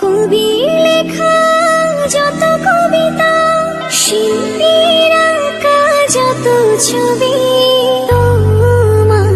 কবি লেখা, যত কবিতা, শিল্পীর যত ছবি, তোমার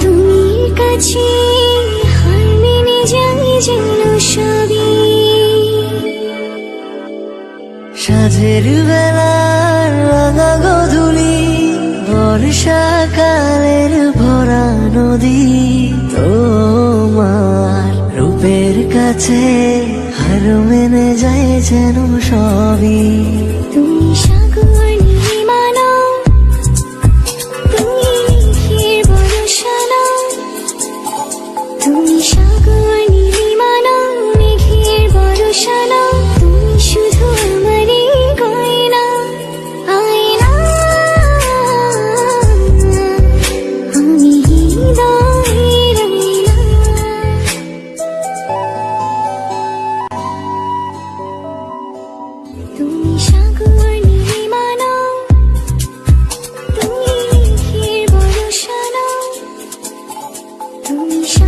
তুমি কাছে হার মেনে যাই যেন সবই। সাজের বেলার রাঙা গধুলি, বর্ষাকালের ভরা নদী তোমার রূপের কাছে হার মেনে যায় যেন সবই। তুমি তুমি সাগর তুমি সাগর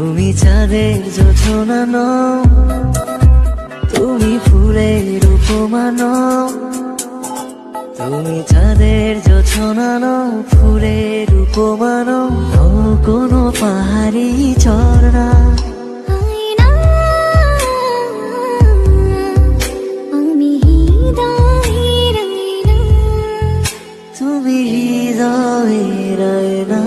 তুমি চাঁদের যোজনা ন তুমি ফুলের উপমা তুমি চাঁদের যোজনা ন ফুলের উপমা নও। পাহাড়ি ঝর্ণা। তুমি হৃদয় রায় না